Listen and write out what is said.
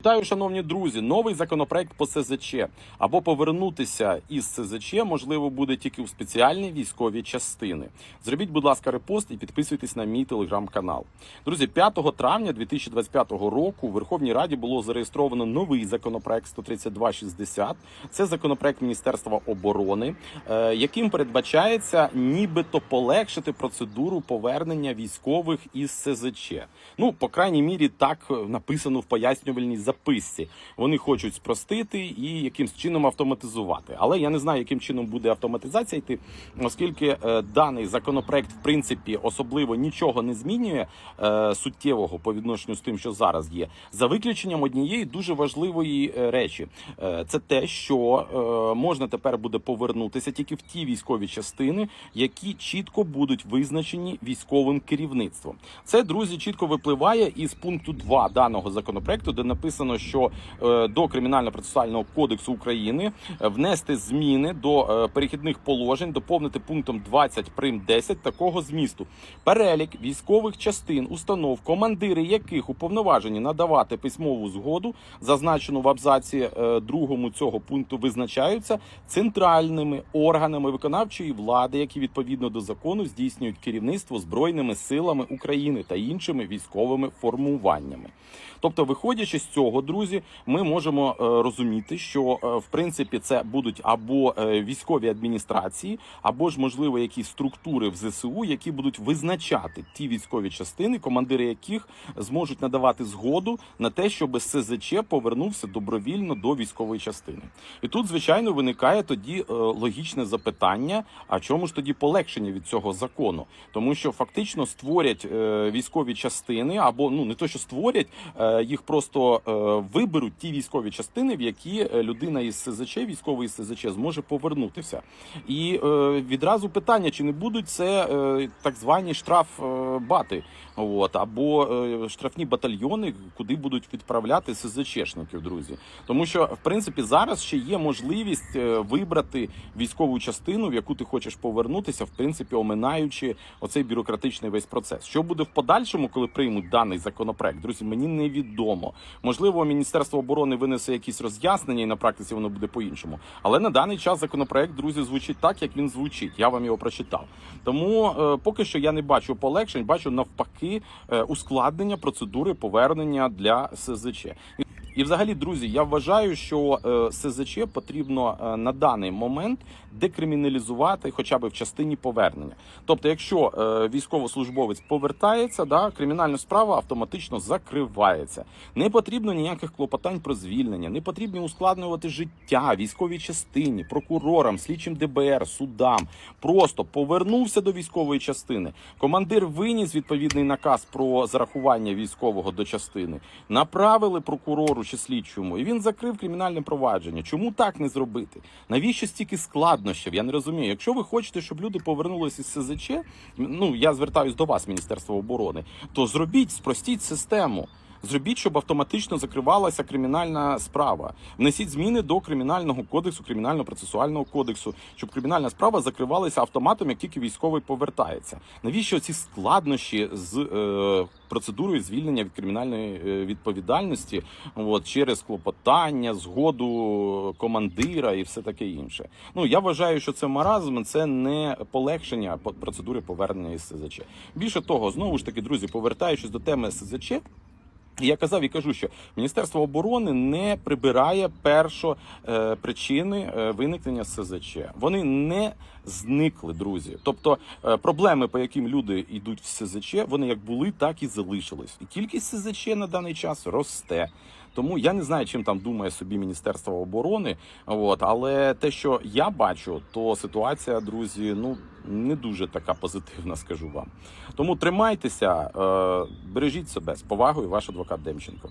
Вітаю, шановні друзі, новий законопроект по СЗЧ або повернутися із СЗЧ можливо буде тільки у спеціальні військові частини. Зробіть, будь ласка, репост і підписуйтесь на мій телеграм-канал. Друзі, 5 травня 2025 року в Верховній Раді було зареєстровано новий законопроект 13260. Це законопроект Міністерства оборони, е, яким передбачається нібито полегшити процедуру повернення військових із СЗЧ. Ну, по крайній мірі, так е, написано в пояснювальній записці. Вони хочуть спростити і якимсь чином автоматизувати. Але я не знаю, яким чином буде автоматизація йти, оскільки е, даний законопроект, в принципі, особливо нічого не змінює е, суттєвого по відношенню з тим, що зараз є, за виключенням однієї дуже важливої е, речі. Е, це те, що е, можна тепер буде повернутися тільки в ті військові частини, які чітко будуть визначені військовим керівництвом. Це друзі чітко випливає із пункту 2 даного законопроекту, де написано, що е, до кримінально-процесуального кодексу України е, внести зміни до е, перехідних положень, доповнити пунктом 20 прим 10 такого змісту. Перелік військових частин, установ, командири яких уповноважені надавати письмову згоду, зазначену в абзаці другому цього пункту, визначаються центральними органами виконавчої влади, які відповідно до закону здійснюють керівництво збройними силами України та іншими військовими формуваннями. Тобто, виходячи з цього, друзі, ми можемо е, розуміти, що е, в принципі це будуть або е, військові адміністрації, або ж можливо якісь структури в ЗСУ, які будуть визначати ті військові частини, командири яких зможуть надавати згоду на те, щоб СЗЧ повернувся добровільно до військової частини. І тут, звичайно, виникає тоді логічне запитання: а чому ж тоді полегшення від цього закону? Тому що фактично створять військові частини, або ну не то, що створять, їх просто виберуть ті військові частини, в які е, людина із СЗЧ, військовий із СЗЧ, зможе повернутися. І е, відразу питання: чи не будуть це е, так звані штрафбати, от або е, штрафні батальйони, куди будуть відправляти СЗЧшників, друзі? Тому що в принципі зараз ще є можливість е, вибрати військову частину, в яку ти хочеш повернутися, в принципі, оминаючи оцей бюрократичний весь процес. Що буде в подальшому, коли приймуть даний законопроект? Друзі, мені невідомо. Можливо, Міністерство оборони винесе якісь роз'яснення, і на практиці воно буде по-іншому. Але на даний час законопроект, друзі, звучить так, як він звучить. Я вам його прочитав. Тому е, поки що я не бачу полегшень, бачу навпаки е, ускладнення процедури повернення для СЗЧ. І, взагалі, друзі, я вважаю, що е, СЗЧ потрібно е, на даний момент декриміналізувати, хоча б в частині повернення. Тобто, якщо е, військовослужбовець повертається, да, кримінальна справа автоматично закривається. Не потрібно ніяких клопотань про звільнення, не потрібно ускладнювати життя військовій частині, прокурорам, слідчим ДБР, судам. Просто повернувся до військової частини. Командир виніс відповідний наказ про зарахування військового до частини. Направили прокурору чи слідчому, і він закрив кримінальне провадження. Чому так не зробити? Навіщо стільки складнощів? Я не розумію. Якщо ви хочете, щоб люди повернулися із СЗЧ, ну я звертаюсь до вас, Міністерство оборони, то зробіть, спростіть систему. Зробіть, щоб автоматично закривалася кримінальна справа. Внесіть зміни до кримінального кодексу, кримінально-процесуального кодексу, щоб кримінальна справа закривалася автоматом, як тільки військовий повертається. Навіщо ці складнощі з е, процедурою звільнення від кримінальної е, відповідальності? От через клопотання, згоду командира і все таке інше. Ну я вважаю, що це маразм, це не полегшення по- процедури повернення із СЗЧ. Більше того, знову ж таки, друзі, повертаючись до теми СЗЧ. Я казав і кажу, що Міністерство оборони не прибирає першу е, причини е, виникнення СЗЧ. Вони не зникли, друзі. Тобто е, проблеми, по яким люди йдуть в СЗЧ, вони як були, так і залишились. І кількість СЗЧ на даний час росте. Тому я не знаю, чим там думає собі Міністерство оборони. От, але те, що я бачу, то ситуація, друзі, ну не дуже така позитивна, скажу вам. Тому тримайтеся, е, бережіть себе з повагою, ваш адвокат Демченко.